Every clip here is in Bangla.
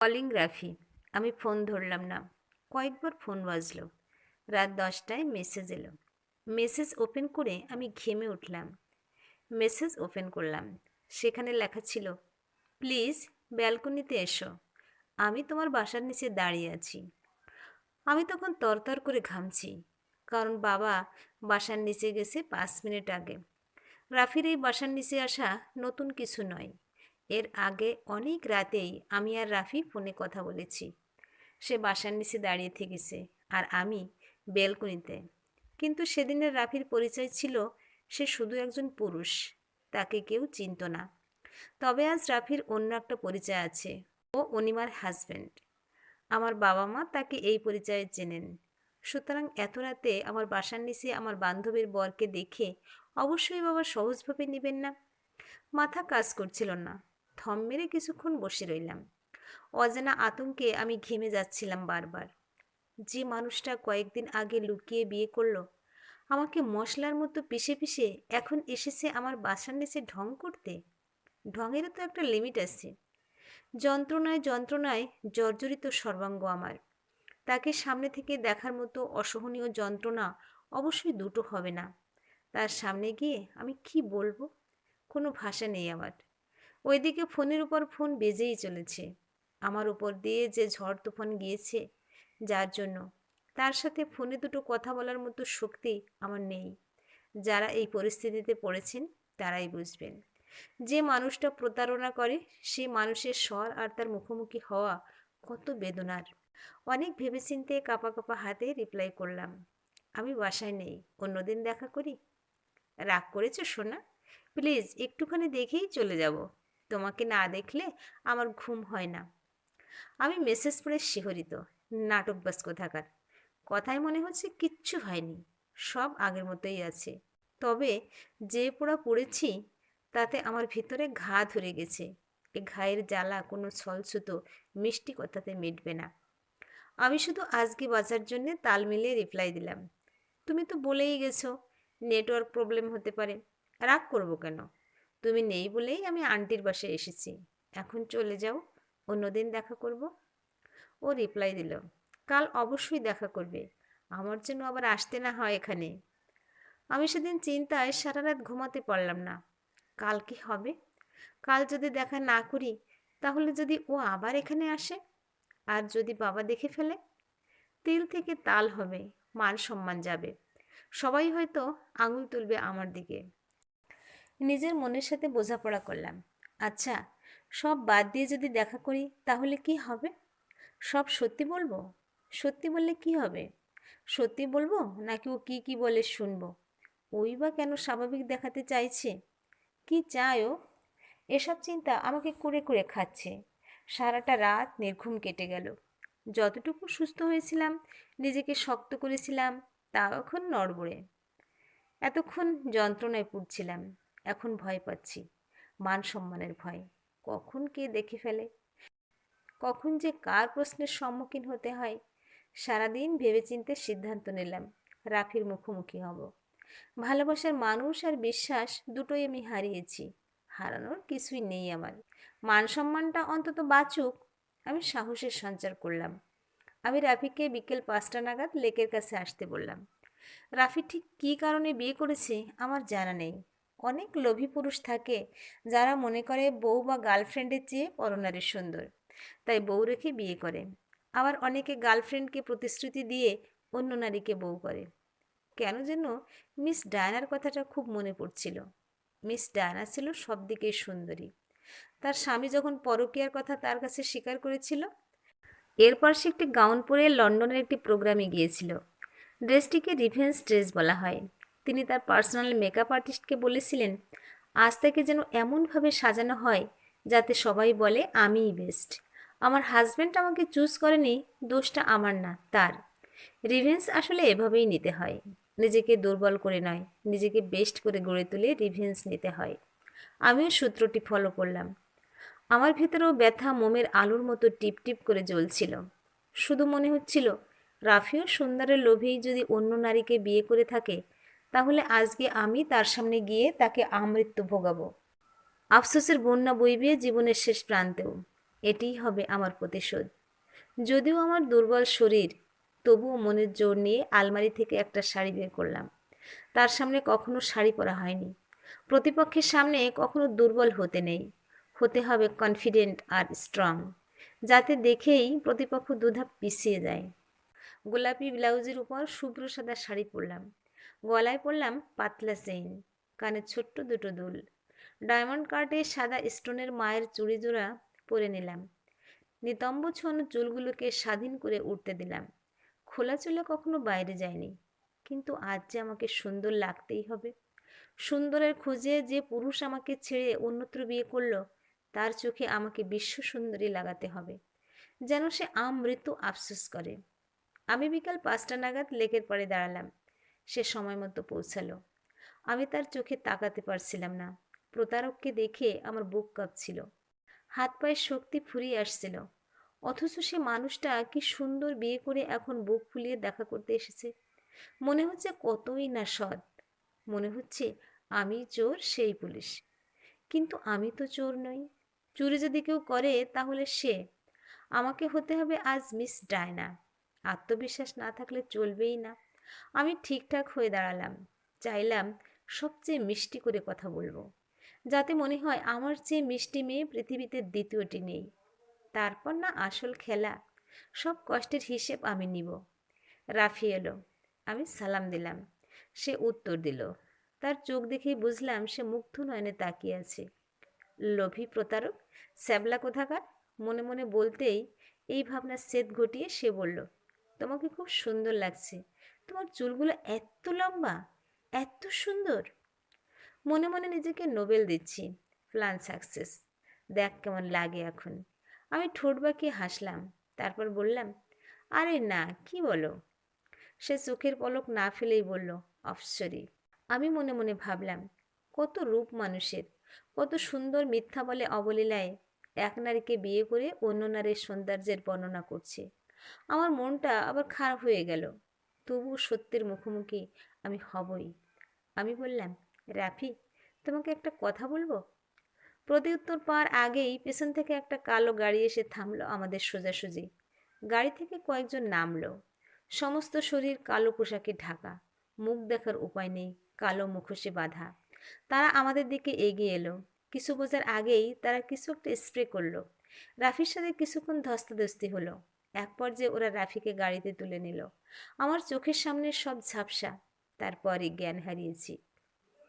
কলিং রাফি। আমি ফোন ধরলাম না। কয়েকবার ফোন বাজলো। রাত দশটায় মেসেজ এলো। মেসেজ ওপেন করে আমি ঘেমে উঠলাম। মেসেজ ওপেন করলাম। সেখানে লেখা ছিল প্লিজ ব্যালকনিতে এসো। আমি তোমার বাসার নিচে দাঁড়িয়ে আছি। আমি তখন তরতর করে ঘামছি, কারণ বাবা বাসার নিচে গেছে পাঁচ মিনিট আগে। রাফির এই বাসার নিচে আসা নতুন কিছু নয়। এর আগে অনেক রাতেই আমি আর রাফি ফোনে কথা বলেছি। সে বাসার নিচে দাঁড়িয়ে থেকেছে আর আমি বেলকনিতে। কিন্তু সেদিনের রাফির পরিচয় ছিল, সে শুধু একজন পুরুষ, তাকে কেউ চিনত না। তবে আজ রাফির অন্য একটা পরিচয় আছে, ও অনিমার হাজব্যান্ড আমার বাবা মা তাকে এই পরিচয়ে চেনেন। সুতরাং এত রাতে আমার বাসার নিচে আমার বান্ধবীর বরকে দেখে অবশ্যই বাবা সহজভাবে নেবেন না। মাথা কাজ করছিল না। থম মেরে কিছুক্ষণ বসে রইলাম। অজানা আতঙ্কে আমি ঘেমে যাচ্ছিলাম বারবার। যে মানুষটা কয়েকদিন আগে লুকিয়ে বিয়ে করল, আমাকে মশলার মতো পিষে পিষে এখন এসেছে আমার বাসার নিচে ঢং করতে? ঢঙেরও তো একটা লিমিট আছে। যন্ত্রণায় যন্ত্রণায় জর্জরিত সর্বাঙ্গ আমার। তাকে সামনে থেকে দেখার মতো অসহনীয় যন্ত্রণা অবশ্যই দুটো হবে না। তার সামনে গিয়ে আমি কি বলব? কোনো ভাষা নেই আমার। ওইদিকে ফোনের উপর ফোন বেজেই চলেছে। আমার উপর দিয়ে যে ঝড় তুফান গিয়েছে, যার জন্য। তার সাথে ফোনে দুটো কথা বলার মতো শক্তি আমার নেই। যারা এই পরিস্থিতিতে পড়েছেন, তারাই বুঝবেন। যে মানুষটা প্রতারণা করে সেই মানুষের স্বর আর তার মুখোমুখি হওয়া কত বেদনার। অনেক ভেবেচিন্তে কাপা কাপা হাতে রিপ্লাই করলাম, আমি বাসায় নেই, অন্যদিন দেখা করি? রাগ করেছ সোনা? প্লিজ একটুখানি দেখেই চলে যাব। তোমাকে না দেখলে আমার ঘুম হয় না। আমি মেসেজ পড়ে শিহরিত নাটকবাস কোথাকার কথায় মনে হচ্ছে কিচ্ছু হয়নি, সব আগের মতোই আছে। তবে যে পোড়া পড়েছি, তাতে আমার ভিতরে ঘা ধরে গেছে। এ ঘায়ের জ্বালা কোনো ছলছুতো, মিষ্টি কথাতে মিটবে না। আমি শুধু আজকে বাঁচার জন্যে তাল মিলিয়ে রিপ্লাই দিলাম। তুমি তো বলেই গেছো নেটওয়ার্ক প্রবলেম হতে পারে। রাগ করব কেন? তুমি নেই বলেই আমি আন্টির বাসায় এসেছি। এখন চলে যাও, অন্যদিন দেখা করব। ও রিপ্লাই দিল, কাল অবশ্যই দেখা করবে। আমার জন্য আবার আসতে না হয় এখানে। আমি সেদিন চিন্তায় সারা রাত ঘুমাতে পারলাম না। কাল কি হবে? কাল যদি দেখা না করি, তাহলে যদি ও আবার এখানে আসে? আর যদি বাবা দেখে ফেলে? তিল থেকে তাল হবে, মান সম্মান যাবে। সবাই হয়তো আঙুল তুলবে আমার দিকে। নিজের মনের সাথে বোঝাপড়া করলাম। আচ্ছা সব বাদ দিয়ে যদি দেখা করি, তাহলে কি হবে? সব সত্যি বলব? সত্যি বললে কি হবে? সত্যি বলব নাকি ও কি কি বলে শুনব? ওই বা কেন স্বাভাবিক দেখাতে চাইছে? কি চায় ও? এসব চিন্তা আমাকে করে করে খাচ্ছে। সারাটা রাত নির্ঘুম কেটে গেল। যতটুকু সুস্থ হয়েছিলাম, নিজেকে শক্ত করেছিলাম, তা এখন নড়বড়ে। এতক্ষণ যন্ত্রণায় পুড়ছিলাম। এখন ভয় পাচ্ছি। মান সম্মানের ভয়। কখন কে দেখে ফেলে? কখন যে কার প্রশ্নের সম্মুখীন হতে হয়? সারাদিন ভেবেচিন্তে সিদ্ধান্ত নিলাম, রাফির মুখোমুখি হব। ভালোবাসার মানুষ আর বিশ্বাস দুটোই আমি হারিয়েছি। হারানোর কিছুই নেই আমার। মান সম্মানটা অন্তত বাঁচুক, আমি সাহসের সঞ্চার করলাম। আমি রাফিকে বিকেল পাঁচটা নাগাদ লেকের কাছে আসতে বললাম। রাফি ঠিক কী কারণে বিয়ে করেছে আমার জানা নেই। অনেক লোভী পুরুষ থাকে যারা মনে করে বউ বা গার্লফ্রেন্ডের চেয়ে পরনারী সুন্দর। তাই বউ রেখে বিয়ে করে। আবার অনেকে গার্লফ্রেন্ডকে প্রতিশ্রুতি দিয়ে অন্য নারীকে বউ করে। কেন যেন মিস ডায়নার কথাটা খুব মনে পড়ছিল। মিস ডায়না ছিল সব দিকেই সুন্দরী। তার স্বামী যখন পরকীয়ার কথা তার কাছে স্বীকার করেছিল, এরপর সে একটি গাউন পরে লন্ডনের একটি প্রোগ্রামে গিয়েছিল। ড্রেসটিকে রিভেন্স ড্রেস বলা হয়। তিনি তার পার্সোনাল মেকআপ আর্টিস্টকে বলেছিলেন, আজ থেকে যেন এমনভাবে সাজানো হয় যাতে সবাই বলে, আমিই বেস্ট আমার হাজব্যান্ড আমাকে চুজ করেনি, দোষটা আমার না, তার। রিভেন্স আসলে এভাবেই নিতে হয়। নিজেকে দুর্বল করে নয়, নিজেকে বেস্ট করে গড়ে তুলে রিভেন্স নিতে হয়। আমিও সূত্রটি ফলো করলাম। আমার ভেতরেও ব্যথা, মোমের আলুর মতো টিপ টিপ করে জ্বলছিল। শুধু মনে হচ্ছিল, রাফিও সুন্দরের লোভেই যদি অন্য নারীকে বিয়ে করে থাকে তাহলে আজকে আমি তার সামনে গিয়ে তাকে আমৃত্যু ভোগাবো। আফসোসের বন্যা বইবে জীবনের শেষ প্রান্তেও। এটিই হবে আমার প্রতিশোধ। যদিও আমার দুর্বল শরীর, তবুও মনের জোর নিয়ে আলমারি থেকে একটা শাড়ি বের করলাম। তার সামনে কখনো শাড়ি পরা হয়নি। প্রতিপক্ষের সামনে কখনো দুর্বল হতে নেই। হতে হবে কনফিডেন্ট আর স্ট্রং যাতে দেখেই প্রতিপক্ষ দুধাপ পিছিয়ে যায়। গোলাপি ব্লাউজের উপর শুভ্র সাদা শাড়ি পরলাম। গলায় পরলাম পাতলা চেইন কানে ছোট্ট দুটো দুল। ডায়মন্ড কার্ডে সাদা স্টোনের মায়ের চুড়ি জোড়া পরে নিলাম। নিতম্ব ছোয়ানো চুলগুলোকে স্বাধীন করে উঠতে দিলাম। খোলা চুলে কখনো বাইরে যায়নি কিন্তু আজ যে আমাকে সুন্দর লাগতেই হবে। সুন্দরের খোঁজে যে পুরুষ আমাকে ছেড়ে অন্যত্র বিয়ে করল, তার চোখে আমাকে বিশ্ব সুন্দরী লাগাতে হবে। যেন সে আমৃত্যু আফসোস করে। আমি বিকাল পাঁচটা নাগাদ লেকের পরে দাঁড়ালাম। সে সময় মতো পৌঁছালো। আমি তার চোখে তাকাতে পারছিলাম না। প্রতারককে দেখে আমার বুক কাঁপছিল। হাত পায়ের শক্তি ফুরিয়ে আসছিল। অথচ সে মানুষটা কি সুন্দর বিয়ে করে এখন বুক ফুলিয়ে দেখা করতে এসেছে? মনে হচ্ছে কতই না সৎ। মনে হচ্ছে আমি চোর, সেই পুলিশ। কিন্তু আমি তো চোর নই। চুরি যদি কেউ করে, তাহলে সে। আমাকে হতে হবে আজ মিস ডায়না। আত্মবিশ্বাস না থাকলে চলবেই না। আমি ঠিকঠাক হয়ে দাঁড়ালাম, চাইলাম সবচেয়ে মিষ্টি করে কথা বলব। যাতে মনে হয় আমার চেয়ে মিষ্টি মেয়ে পৃথিবীতে দ্বিতীয়টি নেই। তারপর না আসল খেলা, সব কষ্টের হিসেব আমি নিব। রাফি এলো, আমি সালাম দিলাম। সে উত্তর দিল, তার চোখ দেখেই বুঝলাম সে মুগ্ধ নয়নে তাকিয়ে আছে। লোভী প্রতারক, শ্যাবলা কোথাকার? মনে মনে বলতেই এই ভাবনা সেদ ঘটিয়ে সে বলল, তোমাকে খুব সুন্দর লাগছে তোমার চুলগুলো এত লম্বা, এত সুন্দর। মনে মনে নিজেকে নোবেল দিচ্ছি, প্ল্যান সাকসেস। দেখ কেমন লাগে এখন। আমি ঠোঁট বাঁকিয়ে হাসলাম, তারপর বললাম, আরে না, কি বলো? সে চোখের পলক না ফেলেই বলল অফসরি আমি মনে মনে ভাবলাম, কত রূপ মানুষের, কত সুন্দর মিথ্যা বলে অবলীলায় এক নারীকে বিয়ে করে অন্য নারীর সৌন্দর্যের বর্ণনা করছে। আমার মনটা আবার খারাপ হয়ে গেল। তবু সত্যের মুখোমুখি আমি হবই। আমি বললাম, রাফি, তোমাকে একটা কথা বলব? প্রতিউত্তর পাওয়ার আগেই পেছন থেকে একটা কালো গাড়ি এসে থামলো আমাদের সোজাসুজি। গাড়ি থেকে কয়েকজন নামলো। সমস্ত শরীর কালো পোশাকে ঢাকা। মুখ দেখার উপায় নেই, কালো মুখোশে বাঁধা। তারা আমাদের দিকে এগিয়ে এলো। কিছু বোঝার আগেই তারা কিছু একটা স্প্রে করল। রাফির সাথে কিছুক্ষণ ধস্তাধস্তি হলো। এক পর্যায়ে ওরা রাফিকে গাড়িতে তুলে নিল। আমার চোখের সামনে সব ঝাপসা তারপরই জ্ঞান হারিয়েছি।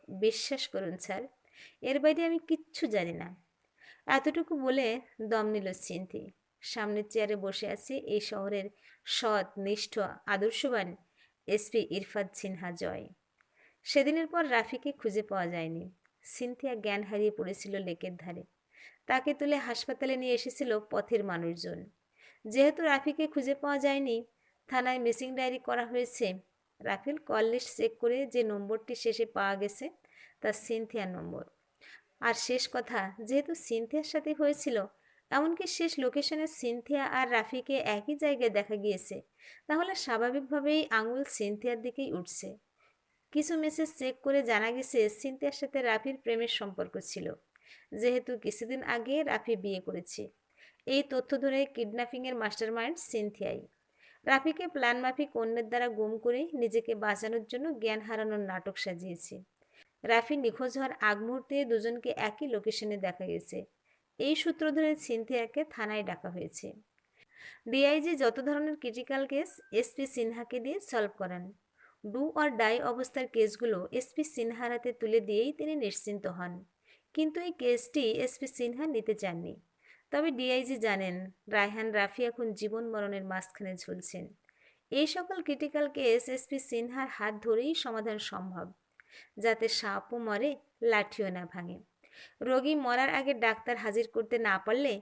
বিশ্বাস করুন স্যার, এর বাইরে আমি কিচ্ছু জানি না এতটুকু বলে দম নিল চিন্তি সামনের চেয়ারে বসে আছে এই শহরের সৎ নিষ্ঠ আদর্শবান এসপি ইরফাত সিনহা জয়। সেদিনের পর রাফিকে খুঁজে পাওয়া যায়নি। সিনথিয়া জ্ঞান হারিয়ে পড়েছিল লেকের ধারে। তাকে তুলে হাসপাতালে নিয়ে এসেছিল পথের মানুষজন। যেহেতু রাফিকে খুঁজে পাওয়া যায়নি, থানায় মিসিং ডায়েরি করা হয়েছে। রাফিল কল লিস্ট চেক করে যে নম্বরটি শেষে পাওয়া গেছে, তা সিনথিয়ার নম্বর। আর শেষ কথা, যেহেতু সিনথিয়ার সাথে হয়েছিল, এমনকি শেষ লোকেশনে সিনথিয়া আর রাফিকে একই জায়গায় দেখা গিয়েছে, তাহলে স্বাভাবিকভাবেই আঙুল সিনথিয়ার দিকেই উঠছে। কিছু মেসেজ চেক করে জানা গেছে সিনথিয়ার সাথে রাফির প্রেমের সম্পর্ক ছিল। যেহেতু কিছুদিন আগে রাফি বিয়ে করেছে। এই তথ্য ধরে কিডন্যাপিংয়ের মাস্টার মাইন্ড সিনথিয়াই রাফিকে প্ল্যান মাফিক অন্যের দ্বারা গুম করে নিজেকে বাঁচানোর জন্য জ্ঞান হারানোর নাটক সাজিয়েছে। রাফি নিখোঁজ হওয়ার আগ মুহূর্তে দুজনকে একই লোকেশনে দেখা গেছে। এই সূত্র ধরে সিনথিয়াকে থানায় ডাকা হয়েছে। ডিআইজি যত ধরনের ক্রিটিক্যাল কেস এসপি সিনহাকে দিয়ে সলভ করান। ডু অর ডাই অবস্থার কেসগুলো এসপি সিনহার হাতে তুলে দিয়েই তিনি নিশ্চিন্ত হন। কিন্তু এই কেসটি এসপি সিনহা নিতে চাননি। তবে ডিআইজি জানেন, রায়হান রাফি এখন জীবন মরণের মাঝখানে ঝুলছেন। এই সকল ক্রিটিক্যাল কেস এসপি সিনহার হাত ধরেই সমাধান সম্ভব, যাতে সাপও মরে, লাঠিও না ভাঙে। রোগী মরার আগে ডাক্তার হাজির করতে না পারলে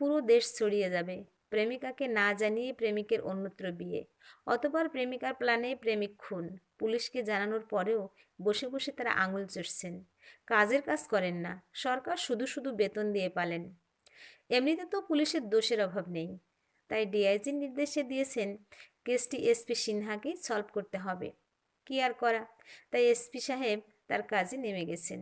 পুরো দেশ ছড়িয়ে যাবে। প্রেমিকাকে না জানিয়ে প্রেমিকের অন্যত্র বিয়ে, অতপর প্রেমিকার প্ল্যানে প্রেমিক খুন। পুলিশকে জানানোর পরেও বসে বসে তারা আঙুল চড়ছেন। কাজের কাজ করেন না, সরকার শুধু শুধু বেতন দিয়ে পালেন। এমনিতে তো পুলিশের দোষের অভাব নেই। তাই ডিআইজির নির্দেশে দিয়েছেন, কেসটি এসপি সিনহাকেই সলভ করতে হবে। কি আর করা? তাই এসপি সাহেব তার কাজে নেমে গেছেন।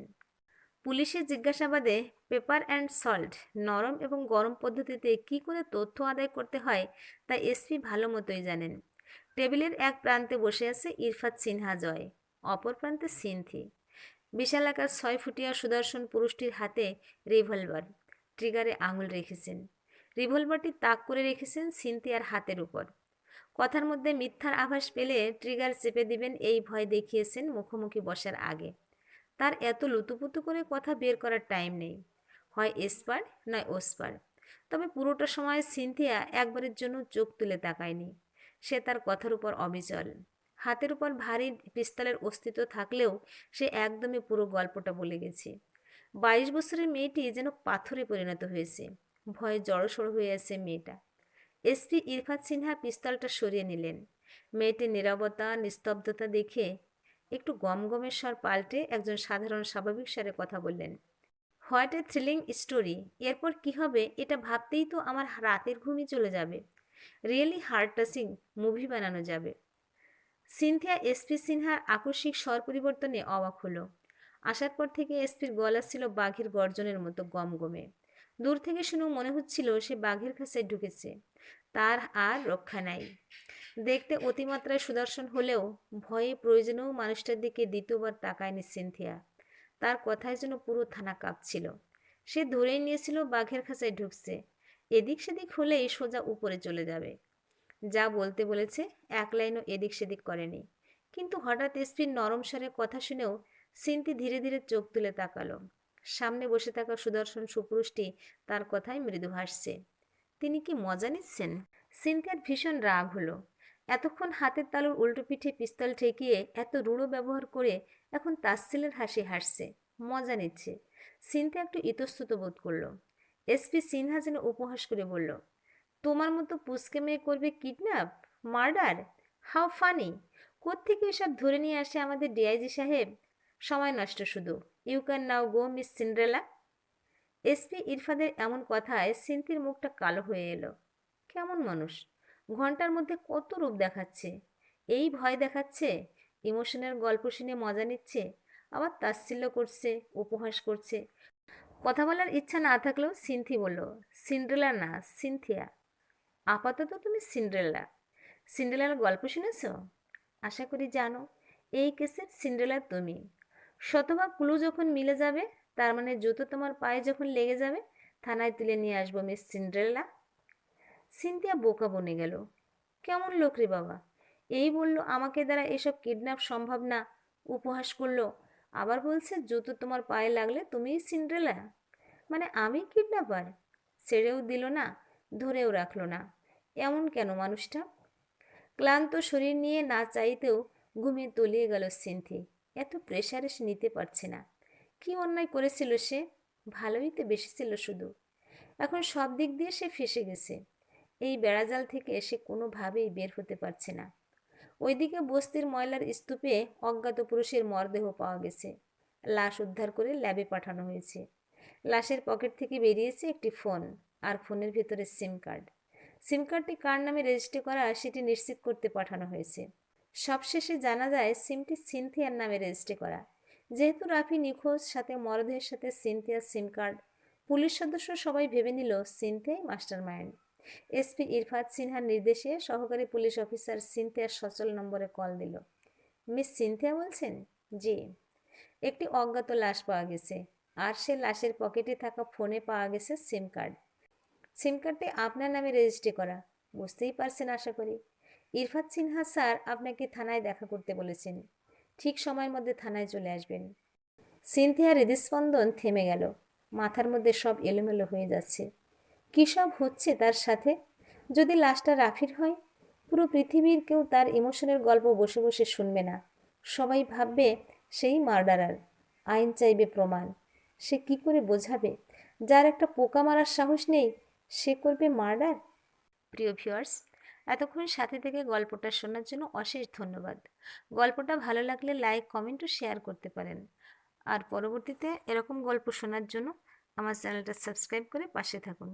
পুলিশের জিজ্ঞাসাবাদে পেপার অ্যান্ড সল্ট, নরম এবং গরম পদ্ধতিতে কি করে তথ্য আদায় করতে হয় তা এসপি ভালো মতোই জানেন। টেবিলের এক প্রান্তে বসে আছে ইরফাত সিনহা জয়, অপর প্রান্তে সিনথি। বিশালাকার ছয় ফুটিয়া সুদর্শন পুরুষটির হাতে রিভলভার। ট্রিগারে আঙুল রেখেছেন। রিভলভারটি তাক করে রেখেছেন সিনথিয়ার হাতের উপর। কথার মধ্যে মিথ্যার আভাস পেলে ট্রিগার চেপে দিবেন, এই ভয় দেখিয়েছেন মুখোমুখি বসার আগে। তার এত লুতুপুতু করে কথা বের করার টাইম নেই। হয় এসপার নয় ওসপার। তবে পুরোটা সময় সিনথিয়া একবারের জন্য চোখ তুলে তাকায়নি। সে তার কথার উপর অবিচল। হাতের উপর ভারী পিস্তলের অস্তিত্ব থাকলেও সে একদমই পুরো গল্পটা বলে গেছে। বাইশ বছরের মেয়েটি যেন পাথরে পরিণত হয়েছে। ভয়ে জড়সড় হয়ে আছে মেয়েটা। এসপি ইরফাত সিনহা পিস্তলটা সরিয়ে নিলেন। মেয়েটির নীরবতা, নিস্তব্ধতা দেখে একটু গমগমের স্বর পাল্টে একজন সাধারণ স্বাভাবিক স্বরে কথা বললেন, হোয়াট এ থ্রিলিং স্টোরি? এরপর কি হবে? এটা ভাবতেই তো আমার রাতের ঘুমই চলে যাবে। রিয়েলি হার্ট টাচিং মুভি বানানো যাবে। সিনথিয়া এসপি সিনহার আকস্মিক স্বর পরিবর্তনে অবাক হলো। আসার পর থেকে এসপির গলা ছিল বাঘের গর্জনের মতো গমগমে। দূর থেকে শুনেও মনে হচ্ছিল সে বাঘের কাছে ঢুকেছে। তার আর রক্ষা নাই। দেখতে অতিমাত্রায় সুদর্শন হলেও ভয়ে প্রয়োজনেও মানুষটার দিকে দ্বিতীয়বার তাকায়নি সিনথিয়া তার কথায় যেন পুরো থানা কাঁপছিল। সে ধরেই নিয়েছিল বাঘের খাঁচায় ঢুকছে। এদিক সেদিক হলেই সোজা উপরে চলে যাবে। যা বলতে বলেছে, এক লাইনও এদিক সেদিক করেনি। কিন্তু হঠাৎ এসপির নরম স্বরের কথা শুনেও সিনতি ধীরে ধীরে চোখ তুলে তাকালো। সামনে বসে থাকা সুদর্শন সুপুরুষটি তার কথায় মৃদু হাসছে। তিনি কি মজা নিচ্ছেন? সিনথিয়ার ভীষণ রাগ হলো। এতক্ষণ হাতের তালুর উল্টো পিঠে পিস্তল ঠেকিয়ে এত রূঢ় ব্যবহার করে এখন তাসিলের হাসি হাসছে। মজা নিচ্ছে। সিনথিয়া একটু ইতস্তত বোধ করল। এসপি সিনহা যেন উপহাস করে বলল, তোমার মতো পুচকে মেয়ে করবে কিডন্যাপ? মার্ডার? How funny! কোত্থেকে এসব ধরে নিয়ে আসে আমাদের ডিআইজি সাহেব? সময় নষ্ট শুধু। You can now go miss Cinderella SP ইরফাদের এমন কথায় সিন্তির মুখটা কালো হয়ে এলো। কেমন মানুষ? ঘণ্টার মধ্যে কত রূপ দেখাচ্ছে। এই ভয় দেখাচ্ছে, ইমোশনের গল্প শুনে মজা নিচ্ছে, আবার তাচ্ছিল্য করছে, উপহাস করছে। কথা বলার ইচ্ছা না থাকলেও সিনথি বলল, সিন্ড্রেলা না, সিনথিয়া। আপাতত তুমি সিন্ড্রেলা। সিন্ড্রেলার গল্প শুনেছ? আশা করি জানো, এই কেসের সিন্ড্রেলা তুমি। শতভাগ ক্লু যখন মিলে যাবে, তার মানে জুতো তোমার পায়ে যখন লেগে যাবে, থানায় তুলে নিয়ে আসব মিস সিন্ড্রেলা সিনথিয়া বোকা বনে গেল। কেমন লোক রে বাবা। এই বলল, আমাকে দ্বারা এসব কিডন্যাপ সম্ভব না। উপহাস করল। আবার বলছে জুতো তোমার পায়ে লাগলে তুমিই সিন্ড্রেলা মানে আমি কিডন্যাপার ছেড়েও দিল না, ধরেও রাখল না। এমন কেন মানুষটা? ক্লান্ত শরীর নিয়ে না চাইতেও ঘুমিয়ে তলিয়ে গেল সিনথি। এত প্রেশারে সে নিতে পারছে না। কি অন্যায় করেছিল সে? ভালোই তো বেশি ছিল শুধু। এখন সব দিক দিয়ে সে ফেসে গেছে। এই বেড়াজাল থেকে সে কোনোভাবেই বের হতে পারছে না। ওইদিকে বস্তির ময়লার স্তূপে অজ্ঞাত পুরুষের মরদেহ পাওয়া গেছে। লাশ উদ্ধার করে ল্যাবে পাঠানো হয়েছে। লাশের পকেট থেকে বেরিয়েছে একটি ফোন, আর ফোনের ভেতরে সিম কার্ড। সিম কার্ডটি কার নামে রেজিস্ট্রি করা সেটি নিশ্চিত করতে পাঠানো হয়েছে। সবশেষে জানা যায় সিমটি সিনথিয়ার নামে রেজিস্ট্রি করা। যেহেতু রাফি নিখোঁজ, সাথে মরদেহের সাথে সিনথিয়ার সিম কার্ড। পুলিশ সদস্য সবাই ভেবে নিল সিনথিয়াই মাস্টার মাইন্ড এসপি ইরফাত সিনহার নির্দেশে সহকারী পুলিশ অফিসার সিনথিয়ার সচল নম্বরে কল দিল। মিস সিনথিয়া বলছেন? জি। একটি অজ্ঞাত লাশ পাওয়া গেছে, আর সে লাশের পকেটে থাকা ফোনে পাওয়া গেছে সিম কার্ড। সিম কার্ডটি আপনার নামে রেজিস্ট্রি করা। বুঝতেই পারছেন আশা করি। ইরফাত সিনহা স্যার আপনাকে থানায় দেখা করতে বলেছেন। ঠিক সময়ের মধ্যে থানায় চলে আসবেন। সিনথিয়ার হৃদস্পন্দন থেমে গেল। মাথার মধ্যে সব এলোমেলো হয়ে যাচ্ছে। কী সব হচ্ছে তার সাথে? যদি লাশটা রাফির হয়? পুরো পৃথিবীর কেউ তার ইমোশনের গল্প বসে বসে শুনবে না। সবাই ভাববে সেই মার্ডারার। আইন চাইবে প্রমাণ। সে কি করে বোঝাবে? যার একটা পোকা মারার সাহস নেই, সে করবে মার্ডার? প্রিয় ভিউয়ার্স এতক্ষণ সাথে থেকে গল্পটা শোনার জন্য অশেষ ধন্যবাদ। গল্পটা ভালো লাগলে লাইক, কমেন্ট ও শেয়ার করতে পারেন। আর পরবর্তীতে এরকম গল্প শোনার জন্য আমার চ্যানেলটা সাবস্ক্রাইব করে পাশে থাকুন।